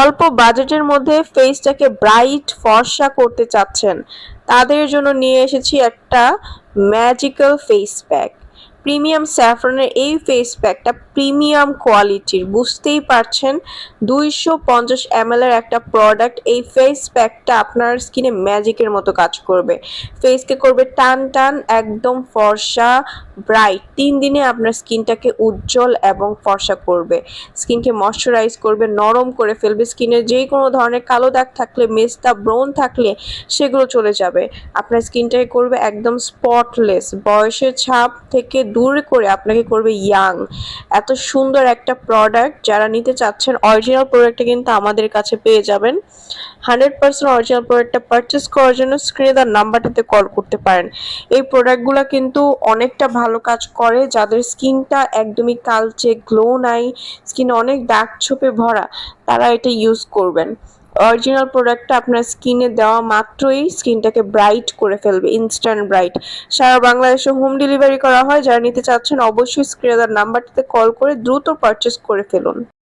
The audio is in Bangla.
অল্প বাজেটের মধ্যে ফেসটাকে ব্রাইট ফর্সা করতে চাচ্ছেন। তাদের জন্য নিয়ে এসেছি একটা ম্যাজিক্যাল ফেস প্যাক প্রিমিয়াম স্যাফরনের এই ফেস প্যাকটা প্রিমিয়াম কোয়ালিটির বুঝতেই পারছেন? দুইশো পঞ্চাশ এম এর একটা প্রোডাক্ট এই ফেস প্যাকটা আপনার স্কিনে ম্যাজিকের মতো কাজ করবে। ফেসকে করবে টান টান একদম ফর্সা ব্রাইট তিন দিনে আপনার স্কিনটাকে উজ্জ্বল এবং ফর্সা করবে। স্কিনকে ময়শ্চারাইজ করবে, নরম করে ফেলবে। স্কিনে যে কোনো ধরনের কালো দাগ থাকলে, মেস্তা, ব্রন থাকলে, সেগুলো চলে যাবে। আপনার স্কিনটাকে করবে একদম স্পটলেস বয়সের ছাপ থেকে দূরে করে আপনাকে করবে ইয়াং এত সুন্দর একটা প্রোডাক্ট যারা নিতে চাচ্ছেন অরিজিনাল প্রোডাক্টটা কিন্তু আমাদের কাছে পেয়ে যাবেন। হান্ড্রেড পার্সেন্ট অরিজিনাল প্রোডাক্টটা পারচেস করার জন্য স্ক্রিনে তার নাম্বারটাতে কল করতে পারেন। এই প্রোডাক্টগুলো কিন্তু অনেকটা ভালো কাজ করে, যাদের স্কিনটা একদমই কালচে গ্লো নাই, স্কিন অনেক দাগ ছোপে ভরা, তারা এটা ইউজ করবেন। অরিজিনাল প্রোডাক্টটা আপনার স্কিনে দেওয়া মাত্রই স্কিনটাকে ব্রাইট করে ফেলবে ইনস্ট্যান্ট ব্রাইট সারা বাংলাদেশে হোম ডেলিভারি করা হয়, যারা নিতে চাচ্ছেন অবশ্যই স্ক্রিনে নাম্বারটিতে নাম্বারটাতে কল করে দ্রুত পারচেস করে ফেলুন।